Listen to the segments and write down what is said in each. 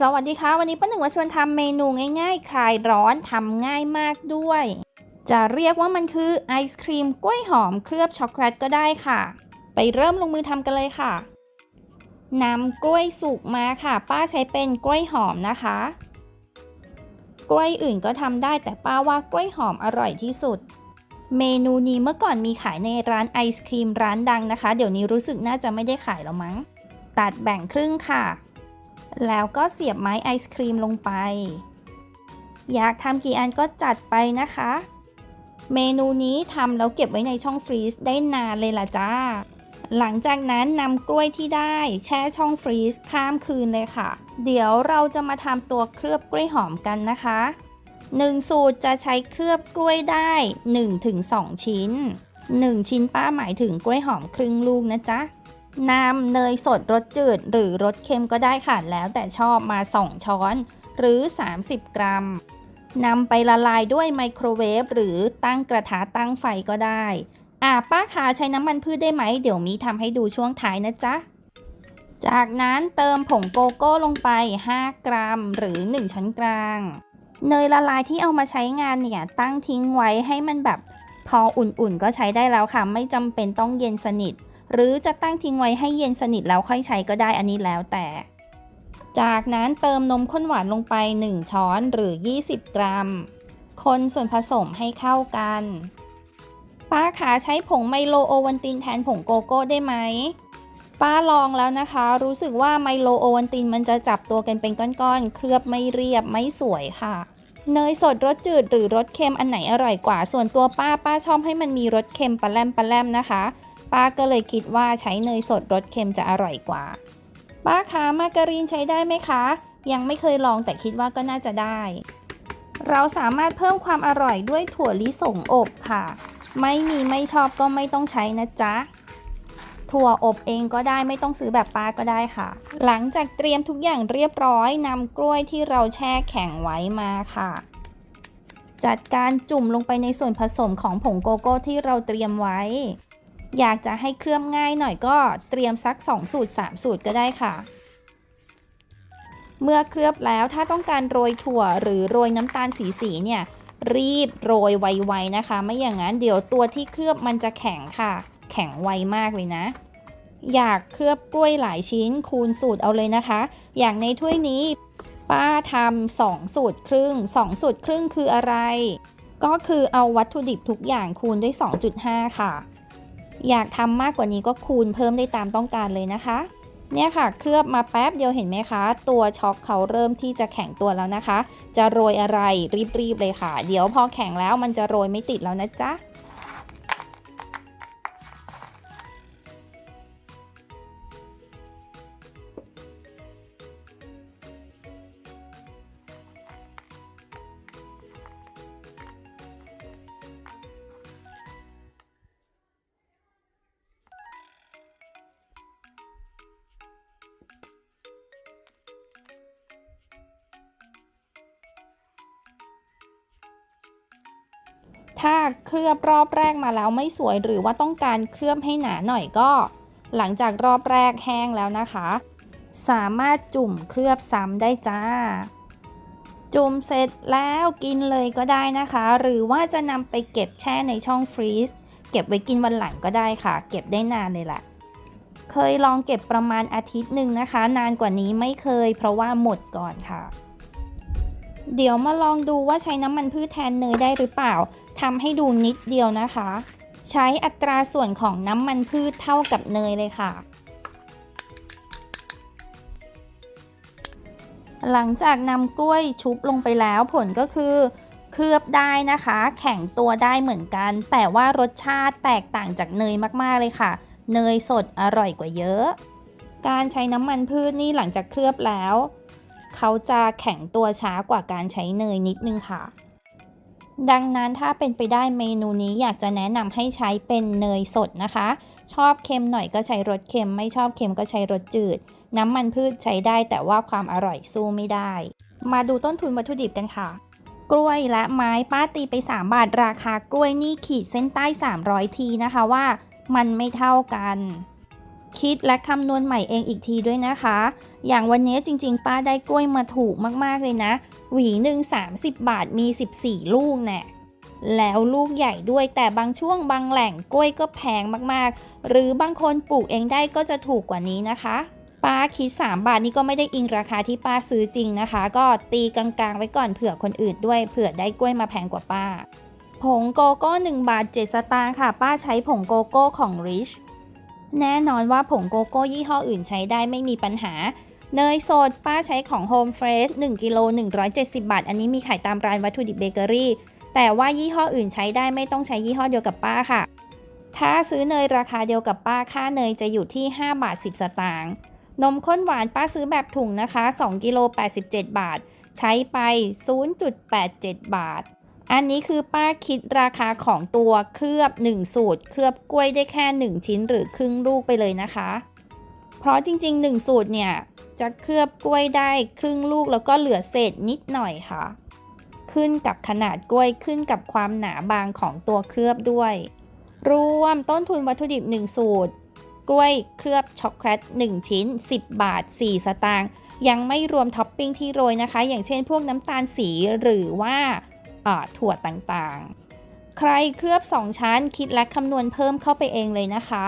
สวัสดีค่ะ วันนี้ป้าหนึ่งมาชวนทำเมนูง่าย ๆ คลายร้อนทำง่ายมากด้วย จะเรียกว่ามันคือไอศครีมกล้วยหอมเคลือบช็อกโกแลตก็ได้ค่ะ ไปเริ่มลงมือทำกันเลยค่ะนำกล้วยสุกมาค่ะ ป้าใช้เป็นกล้วยหอมนะคะ กล้วยอื่นก็ทำได้แต่ป้าว่ากล้วยหอมอร่อยที่สุด เมนูนี้เมื่อก่อนมีขายในร้านไอศครีมร้านดังนะคะ เดี๋ยวนี้รู้สึกน่าจะไม่ได้ขายแล้วมั้ง ตัดแบ่งครึ่งค่ะ แล้วก็เสียบไม้ไอศครีมลงไป อยากทำกี่อันก็จัดไปนะคะ เมนูนี้ทำแล้วเก็บไว้ในช่องฟรีซได้นานเลยล่ะจ้า หลังจากนั้นนำกล้วยที่ได้แช่ช่องฟรีซข้ามคืนเลยค่ะ เดี๋ยวเราจะมาทำตัวเคลือบกล้วยหอมกันนะคะ 1 สูตรจะใช้เคลือบกล้วยได้ 1-2 ชิ้น 1 ชิ้นป้าหมายถึงกล้วยหอมครึ่งลูกนะจ๊ะ นำเนยสดรสจืดหรือรสเค็มก็ได้ค่ะ แล้วแต่ชอบมา 2 ช้อนหรือ 30 กรัมนำไปละลายด้วยไมโครเวฟหรือตั้งกระทะตั้งไฟก็ได้ อ่าป้าขาใช้น้ำมันพืชได้ไหม เดี๋ยวมีทำให้ดูช่วงท้ายนะจ๊ะ จากนั้นเติมผงโกโก้ลงไป 5 กรัมหรือ 1 ช้อนกลาง เนยละลายที่เอามาใช้งานเนี่ย ตั้งทิ้งไว้ให้มันแบบพออุ่นๆก็ใช้ได้แล้วค่ะ ไม่จำเป็นต้องเย็นสนิท หรือจะตั้งทิ้งไว้ให้เย็นสนิทแล้วค่อยใช้ก็ได้อันนี้แล้วแต่ จากนั้นเติมนมข้นหวานลงไป 1 ช้อนหรือ 20 กรัม คนส่วนผสมให้เข้ากัน ป้าขาใช้ผงไมโลโอวันตินแทนผงโกโก้ได้ไหมป้าลองแล้วนะคะ รู้สึกว่าไมโลโอวันตินมันจะจับตัวกันเป็นก้อนๆ เคลือบไม่เรียบไม่สวยค่ะ เนยสดรสจืดหรือรสเค็มอันไหนอร่อยกว่า ส่วนตัวป้าป้าชอบให้มันมีรสเค็มปลาแรมปลาแรมนะคะ ป้าก็เลยคิดว่าใช้เนยสดรสเค็มจะอร่อยกว่า ป้าคะมาการีนใช้ได้ไหมคะ ยังไม่เคยลองแต่คิดว่าก็น่าจะได้ เราสามารถเพิ่มความอร่อยด้วยถั่วลิสงอบค่ะ ไม่มีไม่ชอบก็ไม่ต้องใช้นะจ๊ะถั่วอบเองก็ได้ไม่ต้องซื้อแบบป้าก็ได้ค่ะ หลังจากเตรียมทุกอย่างเรียบร้อยนำกล้วยที่เราแช่แข็งไว้มาค่ะ จัดการจุ่มลงไปในส่วนผสมของผงโกโก้ที่เราเตรียมไว้ อยากจะให้เคลือบง่ายหน่อยก็เตรียมสัก 2 สูตร 3 สูตรก็ได้ค่ะ เมื่อเคลือบแล้วถ้าต้องการโรยถั่วหรือโรยน้ำตาลสีสีเนี่ยรีบโรยไวๆนะคะ ไม่อย่างนั้นเดี๋ยวตัวที่เคลือบมันจะแข็งค่ะ แข็งไวมากเลยนะ อยากเคลือบกล้วยหลายชิ้นคูณสูตรเอาเลยนะคะ อย่างในถ้วยนี้ป้าทำสองสูตรครึ่งสองสูตรครึ่งคืออะไร ก็คือเอาวัตถุดิบทุกอย่างคูณด้วย 2.5 ค่ะ อยากทำมากกว่านี้ก็คูณเพิ่มได้ตามต้องการเลยนะคะ เนี่ยค่ะ เคลือบมาแป๊บเดียวเห็นไหมคะ ตัวช็อกเขาเริ่มที่จะแข็งตัวแล้วนะคะ จะโรยอะไรรีบๆเลยค่ะ เดี๋ยวพอแข็งแล้วมันจะโรยไม่ติดแล้วนะจ๊ะ ถ้าเคลือบรอบแรกมาแล้วไม่สวยหรือว่าต้องการเคลือบให้หนาหน่อยก็ หลังจากรอบแรกแห้งแล้วนะคะ สามารถจุ่มเคลือบซ้ำได้จ้า จุ่มเสร็จแล้วกินเลยก็ได้นะคะ หรือว่าจะนำไปเก็บแช่ในช่องฟรีซเก็บไว้กินวันหลังก็ได้ค่ะ เก็บได้นานเลยแหละเคยลองเก็บประมาณอาทิตย์หนึ่งนะคะ นานกว่านี้ไม่เคย เพราะว่าหมดก่อนค่ะ เดี๋ยวมาลองดูว่าใช้น้ำมันพืชแทนเนยได้หรือเปล่า ทำให้ดูนิดเดียวนะคะ ใช้อัตราส่วนของน้ำมันพืชเท่ากับเนยเลยค่ะ หลังจากนำกล้วยชุบลงไปแล้วผลก็คือ เคลือบได้นะคะ แข็งตัวได้เหมือนกัน แต่ว่ารสชาติแตกต่างจากเนยมากๆเลยค่ะ เนยสดอร่อยกว่าเยอะ การใช้น้ำมันพืชนี่หลังจากเคลือบแล้ว เขาจะแข็งตัวช้ากว่าการใช้เนยนิดนึงค่ะ ดังนั้นถ้าเป็นไปได้เมนูนี้อยากจะแนะนำให้ใช้เป็นเนยสดนะคะ ชอบเค็มหน่อยก็ใช้รสเค็ม ไม่ชอบเค็มก็ใช้รสจืด น้ำมันพืชใช้ได้แต่ว่าความอร่อยสู้ไม่ได้ มาดูต้นทุนวัตถุดิบกันค่ะ กล้วยและไม้ป้าตีไป 3 บาท ราคากล้วยนี่ขีดเส้นใต้ 300 ทีนะคะว่า มันไม่เท่ากัน คิดและคำนวณใหม่เองอีกทีด้วยนะคะ อย่างวันนี้จริง ๆ ป้าได้กล้วยมาถูกมากๆเลยนะ หวีหนึ่ง30 บาทมี 14 ลูกแน่แล้วลูกใหญ่ด้วยแต่บางช่วงบางแหล่งกล้วยก็แพงมากๆ หรือบางคนปลูกเองได้ก็จะถูกกว่านี้นะคะป้าคิด 3 บาทนี่ก็ไม่ได้อิงราคาที่ป้าซื้อจริงนะคะ ก็ตีกลางๆ ไว้ก่อนเผื่อคนอื่นด้วยเผื่อได้กล้วยมาแพงกว่าป้า ผงโกโก้ 1 บาท 7 สตางค์ค่ะ ป้าใช้ผงโกโก้ของ Rich แน่นอนว่าผงโกโก้ยี่ห้ออื่นใช้ได้ไม่มีปัญหา เนยสดป้าใช้ของ Home Fresh 1กิโล170 บาท อันนี้มีขายตามร้านวัตถุดิบเบเกอรี่ แต่ว่ายี่ห้ออื่นใช้ได้ไม่ต้องใช้ยี่ห้อเดียวกับป้าค่ะ ถ้าซื้อเนยราคาเดียวกับป้าค่าเนยจะอยู่ที่ 5 บาท 10 สตางค์นมข้นหวานป้าซื้อแบบถุงนะคะ 2กิโล87 บาท ใช้ไป 0.87 บาท อันนี้คือป้าคิดราคาของตัวเคลือบ 1 สูตร เคลือบกล้วยได้แค่ 1 ชิ้นหรือครึ่งลูกไปเลยนะคะ เพราะจริง ๆ 1 สูตรเนี่ยจะเคลือบกล้วยได้ครึ่งลูกแล้วก็เหลือเศษนิดหน่อยค่ะ ขึ้นกับขนาดกล้วยขึ้นกับความหนาบางของตัวเคลือบด้วย รวมต้นทุนวัตถุดิบ 1 สูตร กล้วยเคลือบช็อกโกแลต1 ชิ้น 10 บาท 4 สตางค์ยังไม่รวมท็อปปิ้งที่โรยนะคะ อย่างเช่นพวกน้ำตาลสีหรือว่าอ่าถั่วต่างๆ ใครเคลือบ 2 ชั้นคิดและคำนวณเพิ่มเข้าไปเองเลยนะคะ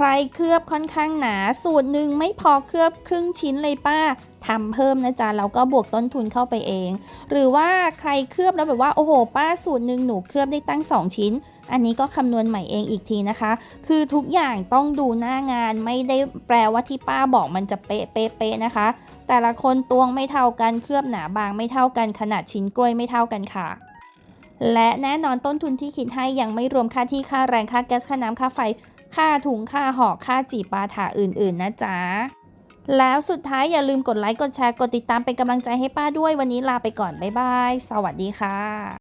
ใครเคลือบค่อนข้างหนา สูตรหนึ่งไม่พอเคลือบครึ่งชิ้นเลยป้าทำเพิ่มนะจ๊ะแล้วก็บวกต้นทุนเข้าไปเอง หรือว่าใครเคลือบแล้วแบบว่าโอ้โห ป้าสูตรหนึ่งหนูเคลือบได้ตั้ง 2 ชิ้น อันนี้ก็คำนวณใหม่เองอีกทีนะคะ คือทุกอย่างต้องดูหน้างานไม่ได้แปลว่าที่ป้าบอกมันจะเป๊ะเป๊ะนะคะ แต่ละคนตวงไม่เท่ากันเคลือบหนาบางไม่เท่ากันขนาดชิ้นกล้วยไม่เท่ากันค่ะและแน่นอนต้นทุนที่คิดให้ยังไม่รวมค่าที่ค่าแรงค่าแก๊สค่าน้ำค่าไฟ ค่าถุงค่าห่อค่าจีปาถาอื่นๆ นะจ๊ะ แล้วสุดท้ายอย่าลืมกดไลค์ กดแชร์ กดติดตามเป็นกำลังใจให้ป้าด้วยวันนี้ลาไปก่อน บ๊ายบาย สวัสดีค่ะ